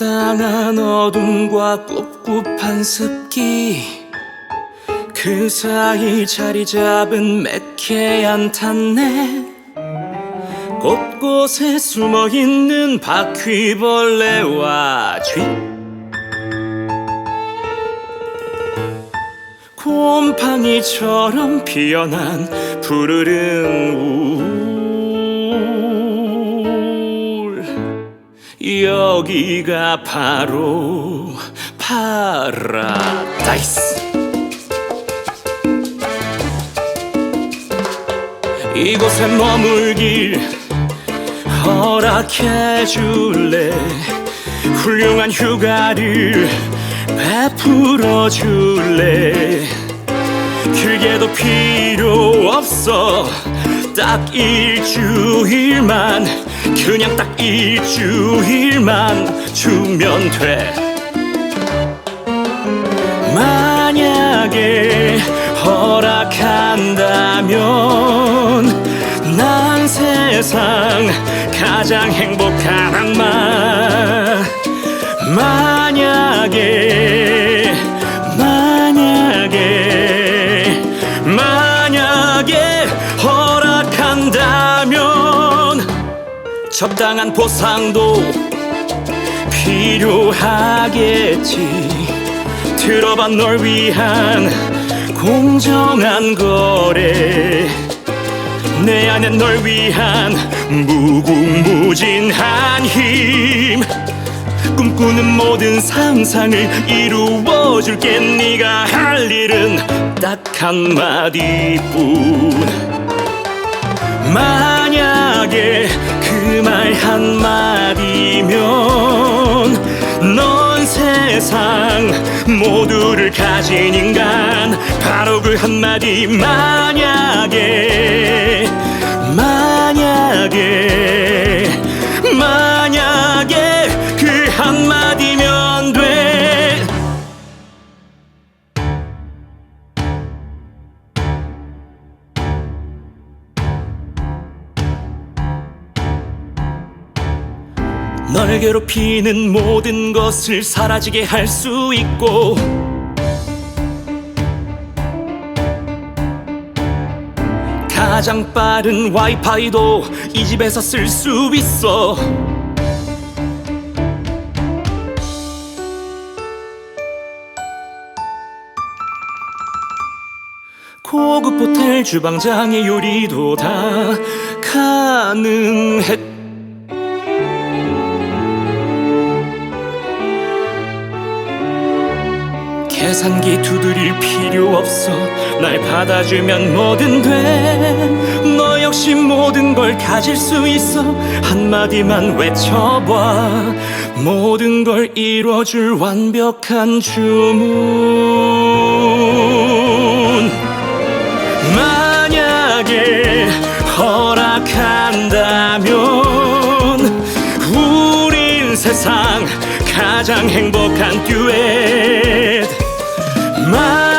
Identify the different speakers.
Speaker 1: 적당한 어둠과 꿉꿉한 습기. 그 사이 자리 잡은 매캐한 탄내. 곳곳에 숨어 있는 바퀴벌레와 쥐. 곰팡이처럼 피어난 푸르른 울 여기가 바로 파라다이스. 이곳에 머물길 허락해 줄래? 훌륭한 휴가를 베풀어 줄래? 길게도 필요 없어 딱 일주일만 그냥 딱 일주일만 주면 돼. 만약에 허락한다면 난 세상 가장 행복한 악마. 만약에 만약에 만약에 허 적당한 보상도 필요하겠지. 들어봐 널 위한 공정한 거래. 내 안에 널 위한 무궁무진한 힘. 꿈꾸는 모든 상상을 이루어줄게. 네가 할 일은 딱 한마디뿐. 만약에 한마디면 넌 세상 모두를 가진 인간. 바로 그 한마디 만약에 널 괴롭히는 모든 것을 사라지게 할 수 있고 가장 빠른 와이파이도 이 집에서 쓸 수 있어. 고급 호텔 주방장의 요리도 다 가능했 계산기 두드릴 필요 없어. 날 받아주면 뭐든 돼 너 역시 모든 걸 가질 수 있어. 한마디만 외쳐봐. 모든 걸 이뤄줄 완벽한 주문. 만약에 허락한다면 우린 세상 가장 행복한 듀엣 마